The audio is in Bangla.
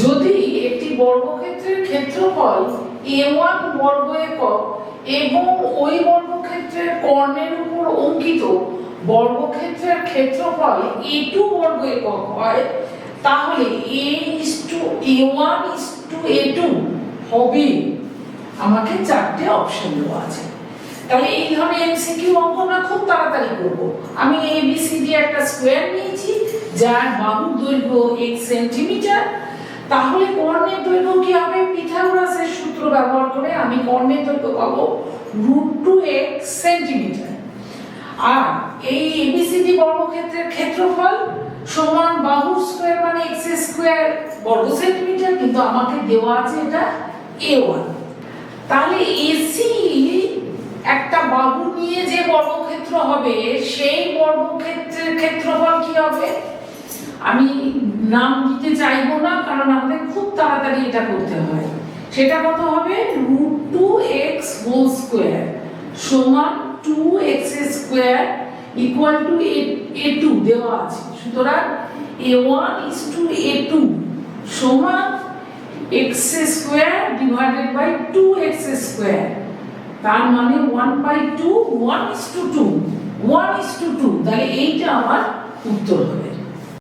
যদি একটি বর্গক্ষেত্রের ক্ষেত্রফল এ ওয়ান বর্গ একক এবং ওই বর্গক্ষেত্রের কর্ণের উপর অঙ্কিত বর্গক্ষেত্রের ক্ষেত্রফল এ টু বর্গ একক হয়, তাহলে a is to a one is to a two হবে আমাকে চারটে অপশন দেওয়া আছে। তাহলে এই ধরনের এমসিকিউ অঙ্ক আমরা খুব তাড়াতাড়ি করব। আমি এ বি সি ডি একটা স্কোয়ার নিয়েছি, যার বাহুর দৈর্ঘ্য এক সেন্টিমিটার তাহলে কর্ণের দৈর্ঘ্য কি হবে? পিথাগোরাসের সূত্র ব্যবহার করে আমি কর্ণের দৈর্ঘ্য পাবো রুট টু এক্স সেন্টিমিটার আর এই এবিসিডি বর্গক্ষেত্রের ক্ষেত্রফল সমান বাহু স্কোয়ার মানে এক্স স্কোয়ার বর্গ সেন্টিমিটার কিন্তু আমাকে দেওয়া আছে এটা এ ওয়ান তাহলে এসি একটা বাহু নিয়ে যে বর্গক্ষেত্র হবে, সেই বর্গক্ষেত্রের ক্ষেত্রফল কি হবে? আমি নাম দিতে চাইব না, কারণ তাড়াতাড়ি এটা করতে হয়। সেটা কত হবে? Root two x whole square সমান two x square equal to a two দেওয়া আছে। সুতরাং a one is to a two সমান x square divided by two x square তার মানে one by two one is to two two one is to two two আমার উত্তর হবে।